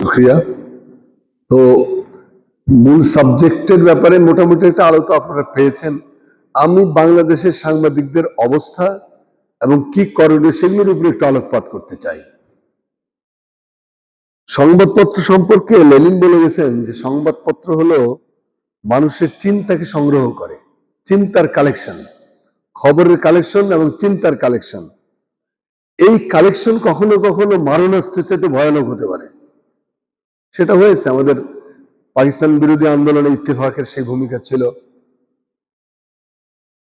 শুক্রিয়া তো মূল সাবজেক্টের ব্যাপারে মোটামুটি একটা আলোচনা আপনারা পেয়েছেন। আমি বাংলাদেশের সাংবাদিকদের অবস্থা এবং কি করণীয় সেগুলোর উপরে একটু আলোকপাত করতে চাই। সংবাদপত্র সম্পর্কে লেনিন বলে গেছেন যে সংবাদপত্র হলো মানুষের চিন্তাকে সংগ্রহ করে, চিন্তার কালেকশন, খবরের কালেকশন এবং চিন্তার কালেকশন। এই কালেকশন কখনো কখনো মারণাস্ত্রের চাইতে ভয়ানক হতে পারে। সেটা হয়েছে। আমাদের পাকিস্তান বিরোধী আন্দোলনে ইত্তেফাকের সেই ভূমিকা ছিল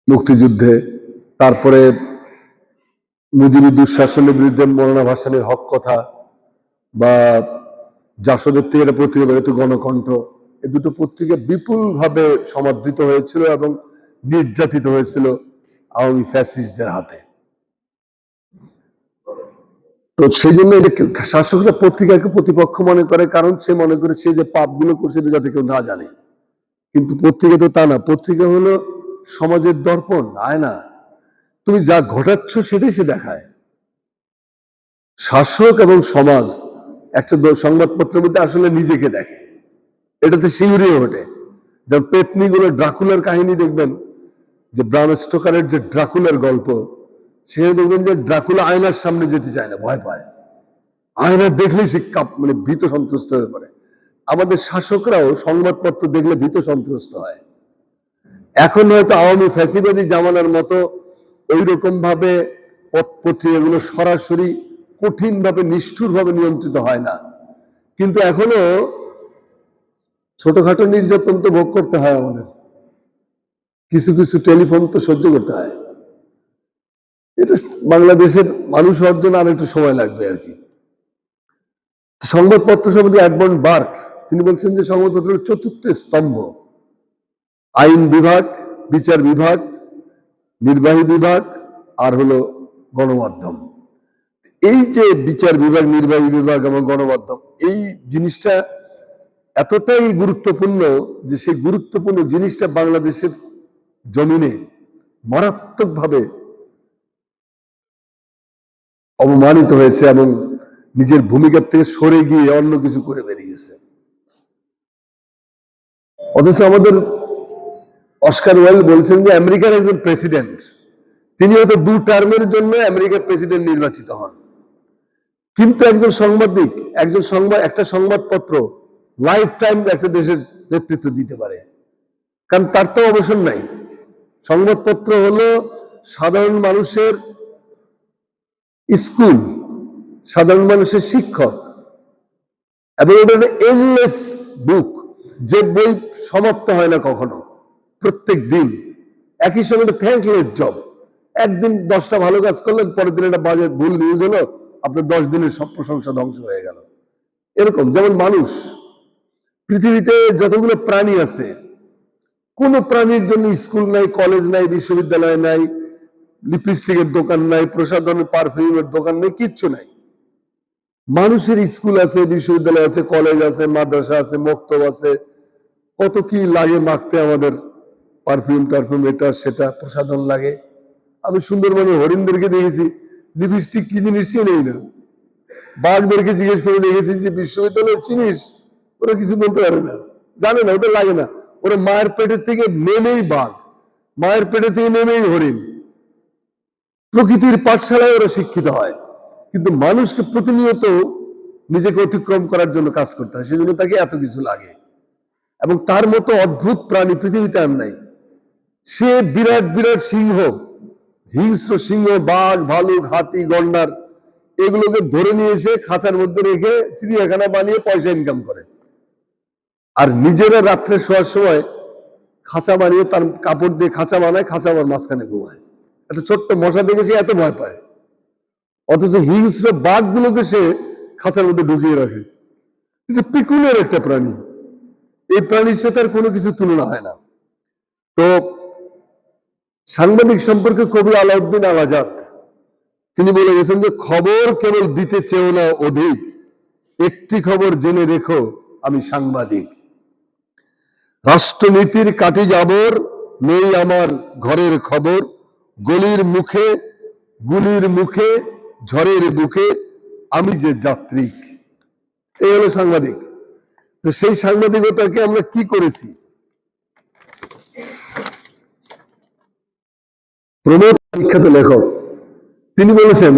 মুক্তিযুদ্ধে। তারপরে মুজিবী দুঃশাসনের বিরুদ্ধে মরণা ভাসানের হক কথা বা জাসদের থেকে একটা পত্রিকা বেরোতো গণকণ্ঠ। এ দুটো পত্রিকা বিপুলভাবে সমাদৃত হয়েছিল এবং নির্যাতিত হয়েছিল আওয়ামী ফ্যাসিস্টদের হাতে। তো সেই জন্য শাসকরা পত্রিকাকে প্রতিপক্ষ মনে করে, কারণ সে মনে করে সে যে পাপগুলো করছে এটা যাতে কেউ না জানে। কিন্তু পত্রিকা তো তা না। পত্রিকা হলো সমাজের দর্পণ আয়না তুমি যা ঘটাচ্ছ সেটাই সে দেখায়। শাসক এবং সমাজ, একটা সংবাদপত্রের মধ্যে আসলে নিজেকে দেখে। এটাতে শিউরিয়ে ওঠে। যেমন পেতনিগুলো ড্রাকুলার কাহিনী দেখবেন, যে ব্রাম স্টোকারের যে ড্রাকুলার গল্প সেখানে দেখবেন যে ড্রাকুলা আয়নার সামনে যেতে চায় না, ভয় পায়। আয়না দেখলেই সে কাপ মানে ভীত সন্ত্রস্ত হয়ে পড়ে। আমাদের শাসকরাও সংবাদপত্র দেখলে ভীত সন্ত্রস্ত হয়। এখন হয়তো আওয়ামী ফ্যাসিবাদী জামানার মতো ওই রকম ভাবে পত্রিকাগুলো সরাসরি কঠিন ভাবে নিষ্ঠুর ভাবে নিয়ন্ত্রিত হয় না। কিন্তু এখনও ছোটখাটো নির্যাতন তো ভোগ করতে হয় আমাদের। কিছু কিছু টেলিফোন তো সহ্য করতে হয়। এটা বাংলাদেশের মানুষ হওয়ার জন্য আর একটু সময় লাগবে আর কি। সংবাদপত্র সম্বন্ধে অ্যাডমন্ড বার্ক, তিনি বলছেন যে সংবাদপত্র চতুর্থ স্তম্ভ, আইন বিভাগ, বিচার বিভাগ, নির্বাহী বিভাগ, আর হলো গণমাধ্যম। এই যে বিচার বিভাগ, নির্বাহী বিভাগ এবং গণমাধ্যম, এই জিনিসটা এতটাই গুরুত্বপূর্ণ যে সেই গুরুত্বপূর্ণ জিনিসটা বাংলাদেশের জমিনে মারাত্মকভাবে অবমানিত হয়েছে এবং নিজের ভূমিকার থেকে সরে গিয়ে অন্য কিছু করে বেরিয়েছে। অথচ আমাদের অস্কার ওয়াইল্ড বলছেন যে আমেরিকার একজন প্রেসিডেন্ট, তিনি হয়তো দু টার্মের জন্য আমেরিকার প্রেসিডেন্ট নির্বাচিত হন। কিন্তু একজন সাংবাদিক, একজন সংবাদ, একটা সংবাদপত্র লাইফ টাইম একটা দেশের নেতৃত্ব দিতে পারে। কারণ তার তো অবসর নাই। সংবাদপত্র হলো সাধারণ মানুষের স্কুল, সাধারণ মানুষের শিক্ষক, এবং এটা এনলেস বুক যে বই সমাপ্ত হয় না কখনো, প্রত্যেক দিন। একই সঙ্গে থ্যাঙ্কলেস জব একদিন দশটা ভালো কাজ করলেন, পরের দিন একটা বাজে ভুল নিউজ হলো, আপনার দশ দিনের সব প্রশংসা ধ্বংস হয়ে গেল। এরকম, যেমন মানুষ, পৃথিবীতে যতগুলো প্রাণী আছে, কোনো প্রাণীর জন্য স্কুল নাই কলেজ নাই, বিশ্ববিদ্যালয় নাই লিপস্টিকের দোকান নাই প্রসাধনের পারফিউমের দোকান নেই, কিচ্ছু নাই। মানুষের স্কুল আছে, বিশ্ববিদ্যালয় আছে, কলেজ আছে, মাদ্রাসা আছে, মক্তব আছে। কত কি লাগে মাখতে আমাদের পারফিউম টারফিউম, এটা, সেটা, প্রসাধন লাগে। আমি সুন্দরবনে হরিণদেরকে দেখেছি, লিপস্টিক কি জিনিস চিনেই না। বাঘদেরকে জিজ্ঞেস করে দেখেছি যে বিশ্ববিদ্যালয়ে চিনিস ওরা কিছু বলতে পারে না। জানে না, ওদের লাগে না। ওরা মায়ের পেটের থেকে নেমেই বাঘ। মায়ের পেটে থেকে নেমেই হরিণ। প্রকৃতির পাঠশালায় ওরা শিক্ষিত হয়। কিন্তু মানুষকে প্রতিনিয়ত নিজেকে অতিক্রম করার জন্য কাজ করতে হয়, সেজন্য তাকে এত কিছু লাগে। এবং তার মতো অদ্ভুত প্রাণী পৃথিবীতে আর নাই। সে বিরাট বিরাট সিংহ, হিংস্র সিংহ, বাঘ, ভালুক, হাতি, গন্ডার, এগুলোকে ধরে নিয়ে এসে খাঁচার মধ্যে রেখে চিড়িয়াখানা বানিয়ে পয়সা ইনকাম করে। আর নিজেরা রাত্রে শোয়ার সময় খাঁচা বানিয়ে তার কাপড় দিয়ে খাঁচা বানায়, খাঁচা আবার মাঝখানে ঘুমায়। একটা ছোট্ট মশা দেখে সে এত ভয় পায়। অথচ হিংস্র বাঘগুলোকে সে খাঁচার মধ্যে ঢুকিয়ে রাখে। এটা পিকুলের একটা প্রাণী। এই প্রাণীর সাথে আর কোনো কিছু তুলনা হয় না। তো সাংবাদিক সম্পর্কে কবি আলাউদ্দিন আল আজাদ তিনি বলে গেছেন যে খবর কেবল দিতে চেও না অধিক, একটি খবর জেনে রেখো, আমি সাংবাদিক। রাষ্ট্রনীতির কাটি যাবর নেই আমার ঘরের খবর। গলির মুখে, গুলির মুখে, ঝড়ের বুকে আমি যে যাত্রিক। এই হলো সাংবাদিক। তো সেই সাংবাদিকতাকে আমরা কি করেছি? প্রমোদ বিখ্যাত লেখক, তিনি বলেছেন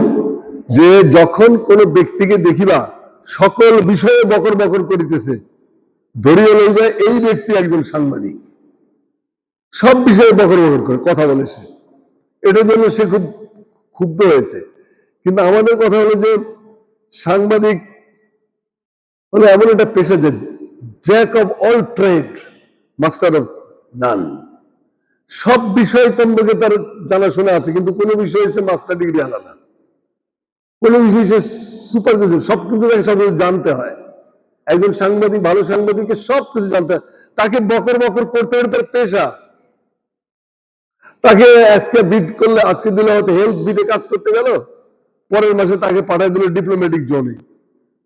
যে যখন কোন ব্যক্তিকে দেখিবা সকল বিষয়ে বকর বকর করিতেছে, ধরিয়া লইবে এই ব্যক্তি একজন সাংবাদিক। সব বিষয়ে বকর বকর করে, কথা বলে সে। এটার জন্য সে খুব ক্ষুব্ধ হয়েছে। কিন্তু আমাদের কথা হলো যে সাংবাদিক হলো এমন একটা পেশা যে jack of all trade master of none সব বিষয় সম্পর্কে তার জানাশোনা আছে, কিন্তু কোনো বিষয়ে সে মাস্টার ডিগ্রি না কোনো বিষয়ে সে সুপার কিছু সব কিন্তু তাকে সব জানতে হয়। একজন সাংবাদিক, ভালো সাংবাদিককে সব কিছু জানতে হয়। তাকে বকর বকর করতে হবে তার পেশা। তাকে আজকে বিট করলে, আজকে দিলে হয়তো হেলথ বিটে কাজ করতে গেল, পরের মাসে তাকে পাঠাই দিল ডিপ্লোম্যাটিক জোনে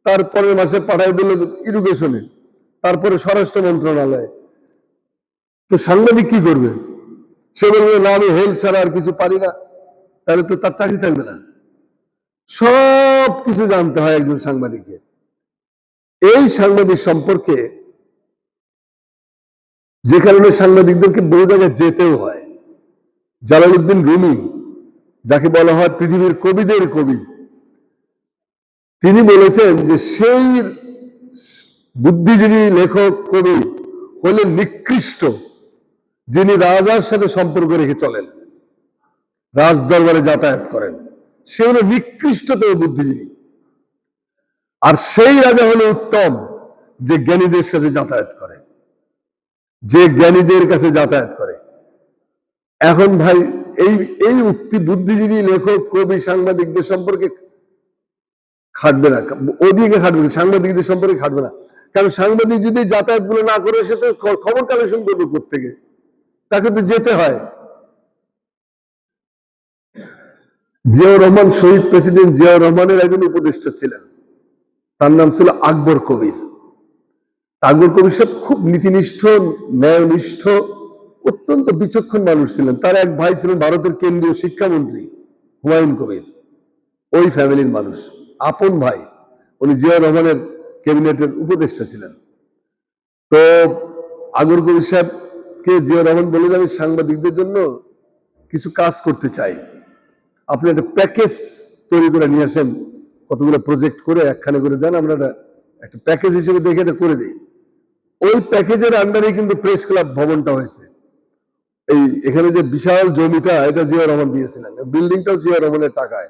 তারপরের মাসে পাঠাই দিল ইরিগেশনে তারপরে স্বরাষ্ট্র মন্ত্রণালয়ে। তো সাংবাদিক কি করবে? সে বলবে, না, আমি হেলথ ছাড়া আর কিছু পারি না। তাহলে তো তার চাকরি থাকবে না। সব কিছু জানতে হয় একজন সাংবাদিককে। এই সাংবাদিক সম্পর্কে যে কারণে সাংবাদিকদেরকে বহু জায়গায় যেতেও হয়। জালালউদ্দিন রুমি, যাকে বলা হয় পৃথিবীর কবিদের কবি, তিনি বলেছেন যে সেই বুদ্ধিজীবী লেখক, কবি হলেন নিকৃষ্ট, যিনি রাজার সাথে সম্পর্ক রেখে চলেন রাজ দরবারে যাতায়াত করেন। সে হলো নিকৃষ্টতম বুদ্ধিজীবী। আর সেই রাজা হলো উত্তম, যে জ্ঞানীদের কাছে যাতায়াত করে, যে জ্ঞানীদের কাছে যাতায়াত করে। এখন ভাই, এই এই উক্তি বুদ্ধিজীবী লেখক, কবি, সাংবাদিকদের সম্পর্কে খাটবে না। ওদিকে খাটবে না, সাংবাদিকদের সম্পর্কে খাটবে না। কারণ সাংবাদিক যদি যাতায়াতগুলো না করে, সে তো খবর কালেকশন করবে প্রত্যেকে তাকে তো যেতে হয়। জিয়াউর রহমান শহীদ প্রেসিডেন্ট জিয়াউর রহমানের একজন উপদেষ্টা ছিলেন। তার নাম ছিল আকবর কবির। আকবর কবির সাহেব খুব নীতিনিষ্ঠ, ন্যায়নিষ্ঠ অত্যন্ত বিচক্ষণ মানুষ ছিলেন। তার এক ভাই ছিলেন ভারতের কেন্দ্রীয় শিক্ষামন্ত্রী, হুমায়ুন কবির। ওই ফ্যামিলির মানুষ। আপন ভাই। উনি জিয়া রহমানের ক্যাবিনেটের উপদেষ্টা ছিলেন। তো আগর কবির সাহেবকে জিয়া রহমান বলে আমি সাংবাদিকদের জন্য কিছু কাজ করতে চাই। আপনি একটা প্যাকেজ তৈরি করে নিয়ে আসেন, কতগুলো প্রজেক্ট করে একখানে করে দেন, আমরা একটা প্যাকেজ হিসেবে দেখে এটা করে দিই। ওই প্যাকেজের আন্ডারে কিন্তু প্রেস ক্লাব ভবনটা হয়েছে। এই এখানে যে বিশাল জমিটা, এটা জিয়া রহমান দিয়েছিলেন। বিল্ডিংটাও জিয়া রহমানের টাকায়।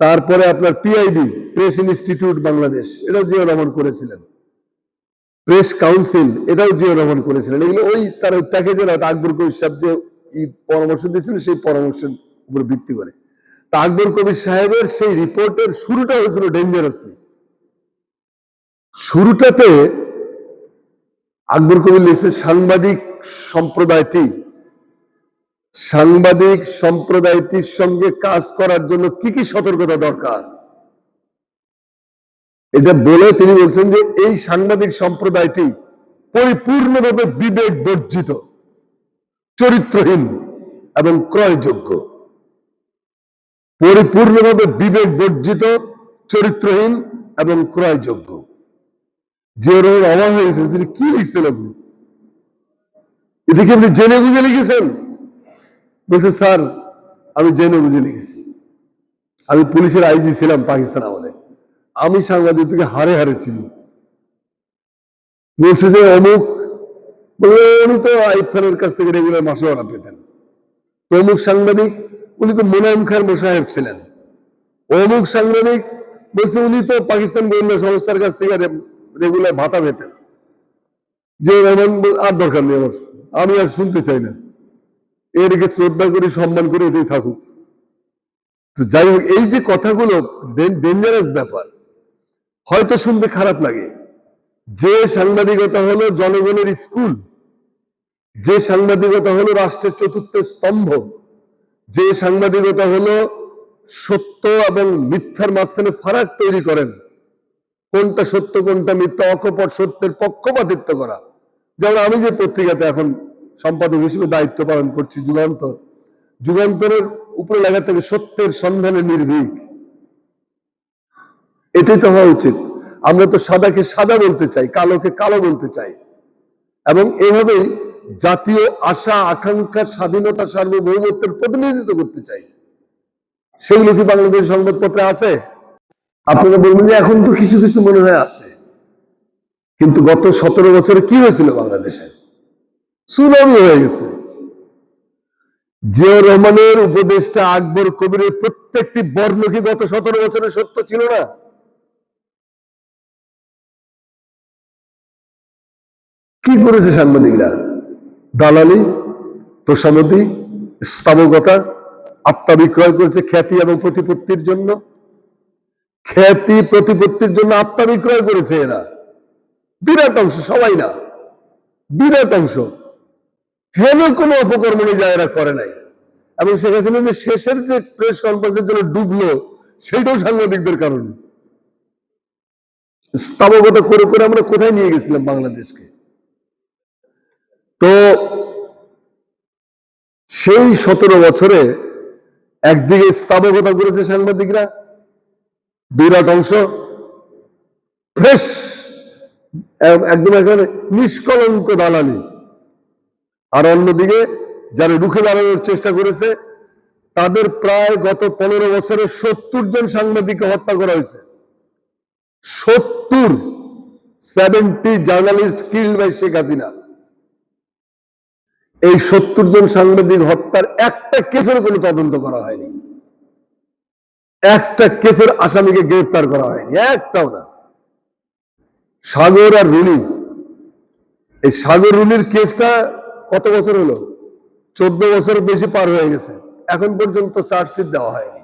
তারপরে আপনার পিআইডি প্রেস ইনস্টিটিউট বাংলাদেশ এটাও জিয়া রহমান করেছিলেন। প্রেস কাউন্সিল এটাও জিয়া রহমান করেছিলেন। এগুলো ওই তার প্যাকেজের আকবর কবির সাহেব যে পরামর্শ দিয়েছিলেন, সেই পরামর্শের উপর ভিত্তি করে। তা আকবর কবির সাহেবের সেই রিপোর্টের শুরুটা হয়েছিল ডেঞ্জারাসলি শুরুটাতে আকবর কবির লিখছে, সাংবাদিক সম্প্রদায়টি, সাংবাদিক সম্প্রদায়টির সঙ্গে কাজ করার জন্য কি কি সতর্কতা দরকার? এটা বলে তিনি বলছেন যে এই সাংবাদিক সম্প্রদায়টি পরিপূর্ণভাবে বিবেক বর্জিত, চরিত্রহীন এবং ক্রয়যোগ্য। পরিপূর্ণভাবে বিবেক বর্জিত, চরিত্রহীন এবং ক্রয়যোগ্য। যে ওরকম অবাক হয়ে গেছেন, তিনি কি লিখছেন আপনি? এটা কি আপনি জেনে বুঝে লিখেছেন। বলছে, স্যার, আমি জেনে বুঝে লিখেছি। আমি পুলিশের আইজি ছিলাম পাকিস্তান আমলে। আমি সাংবাদিকদেরকে হারে হারে চিনি। বলছে যে, অমুক উনি তো আইব খানের কাছ থেকে রেগুলার মাসোয়ারা পেতেন। অমুক সাংবাদিক, উনি তো মোনায়েম খান মোসাহেব ছিলেন। অমুক সাংবাদিক বলছে, উনি তো পাকিস্তান গোয়েন্দা সংস্থার কাছ থেকে রেগুলার ভাতা পেতেন। যে রহমান আর দরকার নেই আমার। আমি আর শুনতে চাই না। এরকে শ্রদ্ধা করি, সম্মান করে, এটাই থাকুক। তো যাই হোক, এই যে কথাগুলো ডেঞ্জারাস ব্যাপার। হয়তো শুনতে খারাপ লাগে। যে সাংবাদিকতা হলো জনগণের স্কুল, যে সাংবাদিকতা হলো রাষ্ট্রের চতুর্থ স্তম্ভ, যে সাংবাদিকতা হলো সত্য এবং মিথ্যার মাঝখানে ফারাক তৈরি করেন, কোনটা সত্য, কোনটা মিথ্যা, অকপট সত্যের পক্ষপাতিত্ব করা। যেমন আমি যে পত্রিকাতে এখন সম্পাদক হিসেবে দায়িত্ব পালন করছি, যুগান্তর। যুগান্তরের উপরে লেখা থেকে, সত্যের সন্ধানে নির্ভীক। এটাই তো হওয়া উচিত। আমরা তো সাদাকে সাদা বলতে চাই, কালোকে কালো বলতে চাই। এবং এভাবেই জাতীয় আশা, আকাঙ্ক্ষা, স্বাধীনতা, সার্বভৌমত্বের প্রতিনিধিত্ব করতে চাই। সেগুলো কি বাংলাদেশ সংবাদপত্রে আছে? আপনারা বলবেন যে এখন তো কিছু কিছু মনে হয় আছে। কিন্তু গত সতেরো বছরে কি হয়েছিল বাংলাদেশে? সুনামি হয়ে গেছে। জিয়া রহমানের উপদেষ্টা আকবর কবিরের প্রত্যেকটি বর্ণ কি গত সতেরো বছরে সত্য ছিল না? কি করেছে সাংবাদিকরা? দালালি, তোষামতি স্থাবকতা আত্মা বিক্রয় করেছে খ্যাতি এবং প্রতিপত্তির জন্য? খ্যাতি, প্রতিপত্তির জন্য আত্মা বিক্রয় করেছে এরা। বিরাট অংশ, সবাই না। বিরাট অংশ। হেন কোনো অপকর্ম যা এরা করে নাই। এবং শেখ হাসিনা যে শেষের যে প্রেস কনফারেন্সের জন্য ডুবলো, সেইটাও সাংবাদিকদের কারণে। স্থাবকতা করে করে আমরা কোথায় নিয়ে গেছিলাম বাংলাদেশকে? তো সেই সতেরো বছরে একদিকে স্থাবকতা করেছে সাংবাদিকরা, বিরাট অংশ ফ্রেশ একদম এখানে নিষ্কলঙ্ক দালালি। আর অন্যদিকে যারা রুখে দাঁড়ানোর চেষ্টা করেছে, তাদের প্রায় গত পনেরো বছরে সত্তর জন সাংবাদিককে হত্যা করা হয়েছে। সত্তর seventy journalist killed by Sheikh Hasina এই সত্তর জন সাংবাদিক হত্যার একটা কেসের কোনো তদন্ত করা হয়নি। একটা কেসের আসামিকে গ্রেফতার করা হয়নি, একটাও না। সাগর আর রুনি। এই সাগর রুনির কেসটা কত বছর হলো? চোদ্দ বছর বেশি পার হয়ে গেছে। এখন পর্যন্ত চার্জশিট দেওয়া হয়নি।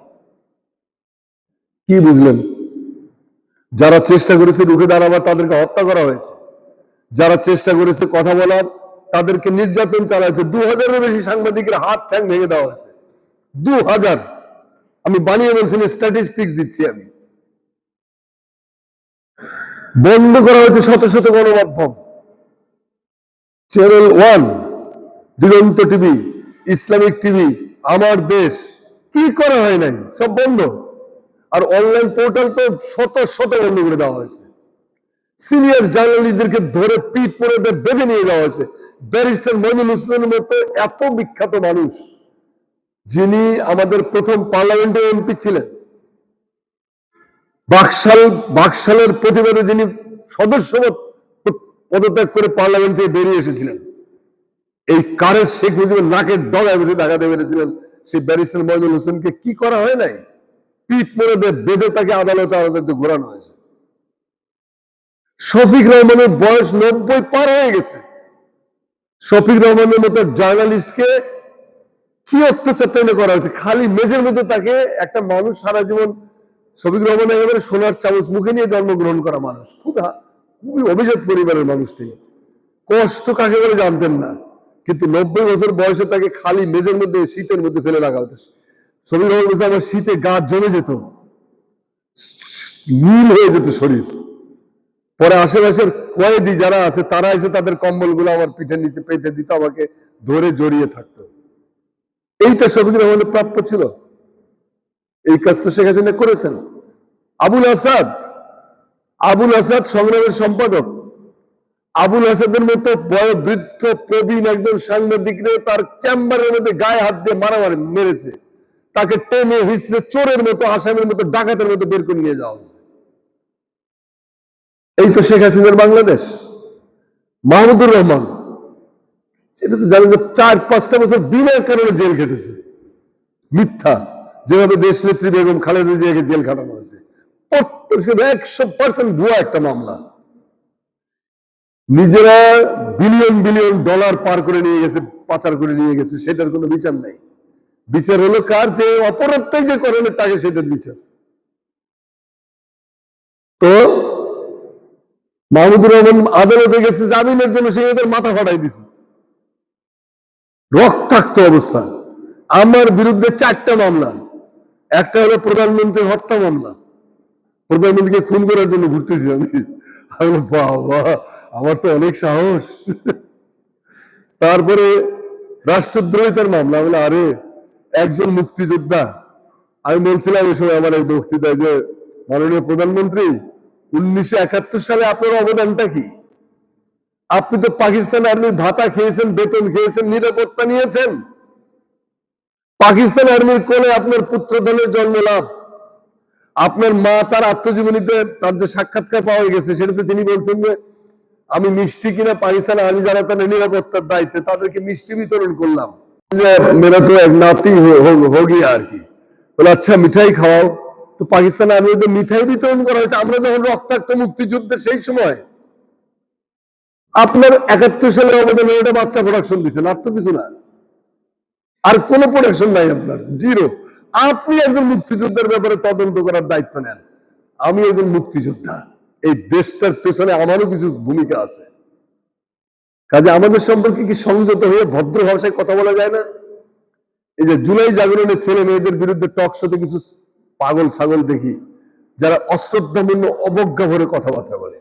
কি বুঝলেন? যারা চেষ্টা করেছে রুখে দাঁড়াবার, তাদেরকে হত্যা করা হয়েছে। যারা চেষ্টা করেছে কথা বলার, তাদেরকে নির্যাতন চালা হয়েছে দু হাজারের বেশি সাংবাদিকের হাত ঠ্যাং ভেঙে দেওয়া হয়েছে। দু হাজার আমি বানিয়ে বলছি স্ট্যাটিস্টিক্স দিচ্ছি আমি। বন্ধ করা হয়েছে শত শত গণমাধ্যম। Channel one Diganta TV, Islamic TV, Amar Desh. কি করা হয় নাই? সব বন্ধ। আর অনলাইন পোর্টাল তো শত শত বন্ধ করে দেওয়া হয়েছে। সিনিয়র জার্নালিস্টদেরকে ধরে পিট পরে বেঁধে নিয়ে যাওয়া হয়েছে। ব্যারিস্টার মইনুল হোসেনের মতো এত বিখ্যাত মানুষ, যিনি আমাদের প্রথম পার্লামেন্টের এমপি ছিলেন। বাকশাল, বাকশালের প্রতিবাদে যিনি সদস্য পদত্যাগ করে পার্লামেন্ট থেকে বেরিয়ে এসেছিলেন, এই কারের শেখ মুজিবের নাকের ডগায় বসে ঢাকাতে পেরেছিলেন সেই ব্যারিস্টার মহিদুল হোসেনকে, কি করা হয় নাই? পিঠ মরে বেঁধে তাকে আদালতে আদালতে ঘোরানো হয়েছে। শফিক রহমানের বয়স নব্বই পার হয়ে গেছে। শফিক রহমানের মতো জার্নালিস্টকে কি অত্যাচার করা হয়েছে? খালি মেজের মধ্যে তাকে একটা মানুষ সারা জীবন শফিক রহমান একেবারে সোনার চামচ মুখে নিয়ে জন্মগ্রহণ করা মানুষ। খুব খুবই অভিজাত পরিবারের মানুষ তিনি। কষ্ট কাকে বলে জানতেন না। কিন্তু নব্বই বছর বয়সে তাকে খালি মেজের মধ্যে, শীতের মধ্যে ফেলে রাখা হতো। শরীর হয়ে গেছে আমার শীতে গা জমে যেত। নীল হয়ে যেত শরীর। পরে আশেপাশের কয়েদি যারা আছে, তারা এসে তাদের কম্বলগুলো আমার পিঠের নিচে পেতে দিত, আমাকে ধরে জড়িয়ে থাকতো। এইটা শফিক রহমানের প্রাপ্য ছিল। এই কাজ তো শেখ হাসিনা করেছেন। আবুল আসাদ আবুল আসাদ সংগ্রামের সম্পাদক। আবুল হাসাদের মতো বৃদ্ধ প্রবীণ একজন সাংবাদিকরে তার চেম্বারের মধ্যে গায়ে হাত দিয়ে মারামারি মেরেছে। তাকে টেনে হিসড়ে চোরের মতো, আসামের মতো, ডাকাতের মতো বের করে নিয়ে যাওয়া হয়েছে। এই তো শেখ হাসিনার বাংলাদেশ। মাহমুদুর রহমান, এটা তো জানেন যে চার পাঁচটা বছর বিনা কারণে জেল খেটেছে। মিথ্যা। যেভাবে দেশ নেত্রী বেগম খালেদা জিয়াকে জেল খাটানো হয়েছে একশো পার্সেন্ট ভুয়া একটা মামলা। নিজেরা বিলিয়ন বিলিয়ন ডলার পার করে নিয়ে গেছে, পাচার করে নিয়ে গেছে, সেটার কোনো বিচার নাই। বিচার হলো কার যে অপরাধটাই যে করেন তাকে সেটার বিচার। তো মাহমুদুর রহমান আদালতে গেছে জামিনের জন্য, সে এদের মাথা ফাটাই দিছে। রক্তাক্ত অবস্থা। আমার বিরুদ্ধে চারটা মামলা। একটা হলো প্রধানমন্ত্রীর হত্যা মামলা। প্রধানমন্ত্রীকে খুন করার জন্য ঘুরতেছি আমি। বাবা, আমার তো অনেক সাহস। তারপরে রাষ্ট্রদ্রোহিতার মামলা বলে আরে, একজন মুক্তিযোদ্ধা। আমি বলছিলাম এই সময় আমার এক বক্তৃতায় যে, মাননীয় প্রধানমন্ত্রী, উনিশশো একাত্তর সালে আপনার অবদানটা কি? আপনি তো পাকিস্তান আর্মির ভাতা খেয়েছেন, বেতন খেয়েছেন, নিরাপত্তা নিয়েছেন। পাকিস্তান আর্মির কোলে আপনার পুত্রধনের জন্ম লাভ। আপনার মা তার আত্মজীবনীতে তার যে সাক্ষাৎকার পাওয়া গেছে, সেটাতে তিনি বলছেন যে, আমি মিষ্টি কিনা পাকিস্তান আর্মি যারা তাদের নিরাপত্তার দায়িত্বে, তাদেরকে মিষ্টি বিতরণ করলাম। যে মেরা তো এক নাতি হো গিয়া আর কি। বলে আচ্ছা মিঠাই খাওয়াও। তো পাকিস্তান আর্মি আর্মিদের মিঠাই বিতরণ করা হয়েছে। আমরা যখন রক্তাক্ত মুক্তিযুদ্ধে সেই সময় আপনার একাত্তর সালে অবদানে একটা বাচ্চা প্রোডাকশন দিচ্ছেন আর তো কিছু না। আর কোনো প্রোডাকশন নাই আপনার, জিরো। আপনি একজন মুক্তিযোদ্ধার ব্যাপারে তদন্ত করার দায়িত্ব নেন। আমি একজন মুক্তিযোদ্ধা। এই দেশটার পেছনে আমারও কিছু ভূমিকা আছে। কাজে আমাদের সম্পর্কে কি সংযত হয়ে ভদ্র ভাষায় কথা বলা যায় না? এই যে জুলাই জাগরণের ছেলে মেয়েদের বিরুদ্ধে টক শোতে কিছু পাগল ছাগল দেখি, যারা অশ্রদ্ধামূর্ণ অবজ্ঞা ভরে কথাবার্তা বলে।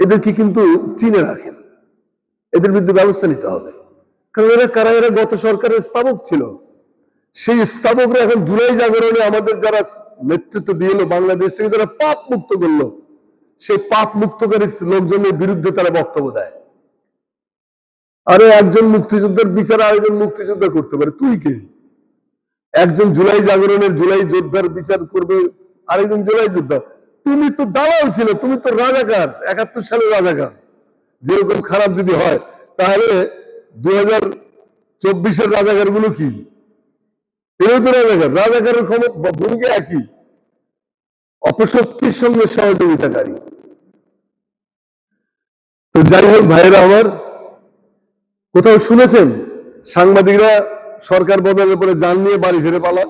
এদেরকে কিন্তু চিনে রাখেন? এদের বিরুদ্ধে ব্যবস্থা নিতে হবে। কারণ এরা কারা এরা গত সরকারের স্থাপক ছিল। সেই স্থাপকরা এখন জুলাই জাগরণে আমাদের যারা নেতৃত্ব দিয়ে এলো বাংলাদেশটাকে যারা পাপ মুক্ত করল, সেই পাপ মুক্তকারী লোকজনের বিরুদ্ধে তারা বক্তব্য দেয়। আরে একজন মুক্তিযোদ্ধার বিচার, আরেকজন মুক্তিযোদ্ধা করতে পারে, তুই কে? একজন জুলাই জাগরণের জুলাই যোদ্ধার বিচার করবে, আরেকজন জুলাই যোদ্ধা। তুমি তো দালাল ছিল, তুমি তো রাজাকার, একাত্তর সালের রাজাকার। যেরকম খারাপ যদি হয়, তাহলে দুই হাজার কি? তো রাজাকার। রাজাকারের ভূমিকা একই। অপশক্তির সঙ্গে সহযোগিতাকারী। তো যাই হোক ভাইরা আমার, কোথাও শুনেছেন? সাংবাদিকরা সরকার বদলের পরে যান নিয়ে বাড়ি ছেড়ে পালান।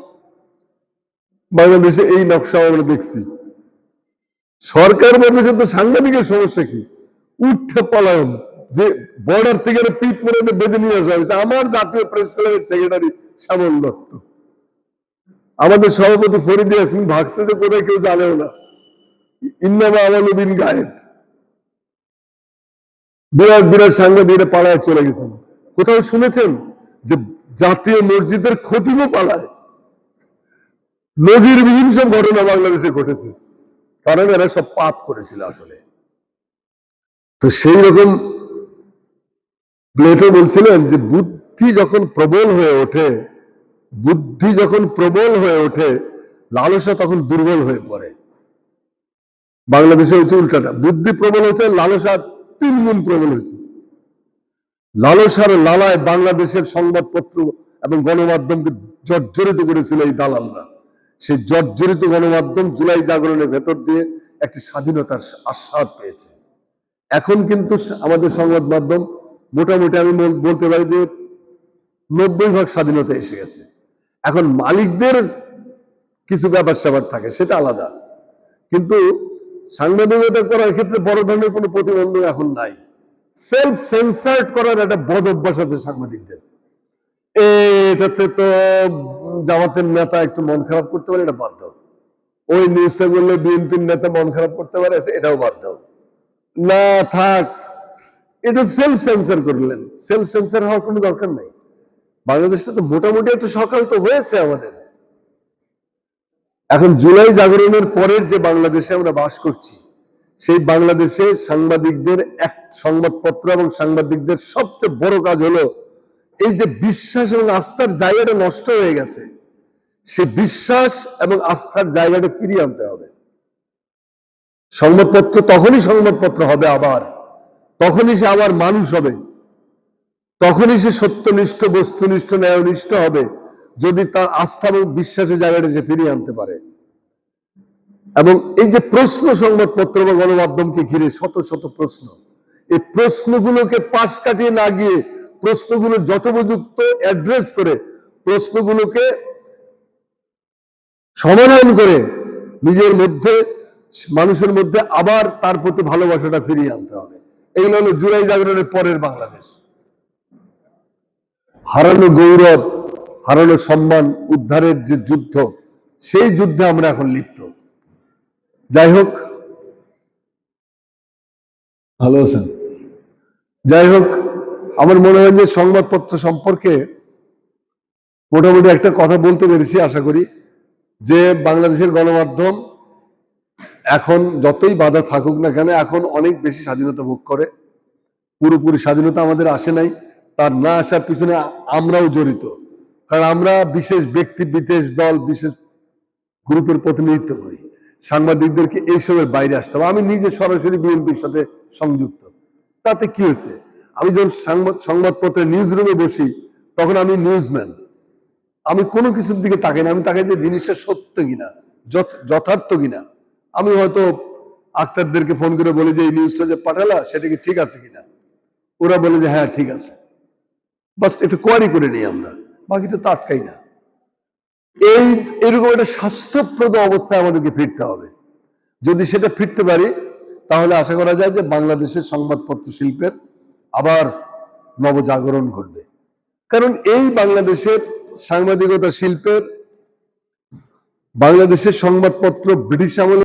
বাংলাদেশে এই নকশা আমরা দেখছি। সরকার বদলেছে তো সাংবাদিকের সমস্যা কি? উঠে পালায়ন। যে বর্ডার থেকে পিট করে বেঁধে নিয়ে আসা হয়েছে, আমার জাতীয় প্রেস ক্লাবের সেক্রেটারি শ্যামল দত্ত। আমাদের সভাপতি ফরিদ ইয়াসমিন ভাগছে যে কোথায় কেউ জানেও না। ইন্নামা আমানুদ্দিন গায়েব বিরাট বিরাট সাংবাদিকরা পালায় চলে গেছেন। কোথাও শুনেছেন যে জাতীয় মসজিদের খতিমও পালায়? নজিরবিহীন সব ঘটনা বাংলাদেশে ঘটেছে। কারণ এরা সব পাপ করেছিল আসলে। তো সেই রকম প্লেটো বলছিলেন যে বুদ্ধি যখন প্রবল হয়ে ওঠে, বুদ্ধি যখন প্রবল হয়ে ওঠে, লালসা তখন দুর্বল হয়ে পড়ে। বাংলাদেশে হচ্ছে উল্টাটা। বুদ্ধি প্রবল হয়েছে লালসা তিন গুণ প্রবল হয়েছে। লালসার লালায় বাংলাদেশের সংবাদপত্র এবং গণমাধ্যমকে জর্জরিত করেছিল এই দালালরা। সেই জর্জরিত গণমাধ্যম জুলাই জাগরণের ভেতর দিয়ে একটি স্বাধীনতার আস্বাদ পেয়েছে। এখন কিন্তু আমাদের সংবাদ মাধ্যম মোটামুটি আমি বলতে পারি যে নব্বই ভাগ স্বাধীনতা এসে গেছে। এখন মালিকদের কিছু ব্যাপার স্যাপার থাকে, সেটা আলাদা। কিন্তু সাংবাদিকতা করার ক্ষেত্রে বড় ধরনের কোনো প্রতিবন্ধক এখন নাই। সেলফ সেন্সার্ড করার একটা বদ অভ্যাস আছে সাংবাদিকদের। এটাতে তো জামাতের নেতা একটু মন খারাপ করতে পারে, এটা বাধ্য। ওই নিউজটা করলে বিএনপির নেতা মন খারাপ করতে পারে এটাও বাধ্য। না, থাক। এটা সেলফ সেন্সার করলেন। সেলফ সেন্সার হওয়ার কোনো দরকার নেই। বাংলাদেশটা তো মোটামুটি একটু সকাল তো হয়েছে আমাদের। এখন জুলাই জাগরণের পরের যে বাংলাদেশে আমরা বাস করছি, সেই বাংলাদেশে সাংবাদিকদের এক সংবাদপত্র এবং সাংবাদিকদের সবচেয়ে বড় কাজ হলো, এই যে বিশ্বাস এবং আস্থার জায়গাটা নষ্ট হয়ে গেছে সে বিশ্বাস এবং আস্থার জায়গাটা ফিরিয়ে আনতে হবে। সংবাদপত্র তখনই সংবাদপত্র হবে আবার। তখনই সে আবার মানুষ হবে। তখনই সে সত্যনিষ্ঠ, বস্তুনিষ্ঠ, ন্যায়নিষ্ঠ হবে, যদি তার আস্থা এবং বিশ্বাসের জায়গাটা সে ফিরিয়ে আনতে পারে। এবং এই যে প্রশ্ন সংবাদপত্র বা গণমাধ্যমকে ঘিরে শত শত প্রশ্ন, এই প্রশ্নগুলোকে পাশ কাটিয়ে না গিয়ে প্রশ্নগুলো যথোপযুক্ত অ্যাড্রেস করে প্রশ্নগুলোকে সমাধান করে নিজের মধ্যে, মানুষের মধ্যে আবার তার প্রতি ভালোবাসাটা ফিরিয়ে আনতে হবে। এগুলো হলো জুলাই জাগরণের পরের বাংলাদেশ। হারানো গৌরব হারানো সম্মান উদ্ধারের যে যুদ্ধ সেই যুদ্ধে আমরা এখন লিপ্ত। যাই হোক। ভালো আছেন? যাই হোক আমার মনে হয় যে সংবাদপত্র সম্পর্কে মোটামুটি একটা কথা বলতে পেরেছি আশা করি যে বাংলাদেশের গণমাধ্যম এখন যতই বাধা থাকুক না কেন, এখন অনেক বেশি স্বাধীনতা ভোগ করে। পুরোপুরি স্বাধীনতা আমাদের আসে নাই, তার না আসার পিছনে আমরাও জড়িত। কারণ আমরা বিশেষ ব্যক্তি, বিশেষ দল, বিশেষ গ্রুপের প্রতিনিধিত্ব করি। সাংবাদিকদেরকে এইসবের বাইরে আসতে হবে। আমি নিজে সরাসরি বিএনপির সাথে সংযুক্ত। তাতে কি হয়েছে? আমি যখন সংবাদ সংবাদপত্রের নিউজ রুমে বসি, তখন আমি নিউজম্যান আমি কোনো কিছুর দিকে তাকাই না। আমি তাকাই যে জিনিসটা সত্য কিনা যথার্থ কিনা। আমি হয়তো আক্তারদেরকে ফোন করে বলি যে, এই নিউজটা যে পাঠালা, সেটা কি ঠিক আছে কিনা? ওরা বলে যে হ্যাঁ ঠিক আছে। বাস একটু কোয়ারি করে নিই আমরা, বাকিটা তো আটকাই না। এই, এরকম একটা স্বাস্থ্যপ্রদ অবস্থায় আমাদেরকে ফিরতে হবে। যদি সেটা ফিরতে পারি, তাহলে আশা করা যায় যে, বাংলাদেশের সংবাদপত্র শিল্পের আবার নবজাগরণ ঘটবে। কারণ এই বাংলাদেশের সাংবাদিকতা শিল্পের বাংলাদেশের সংবাদপত্র ব্রিটিশ আমলে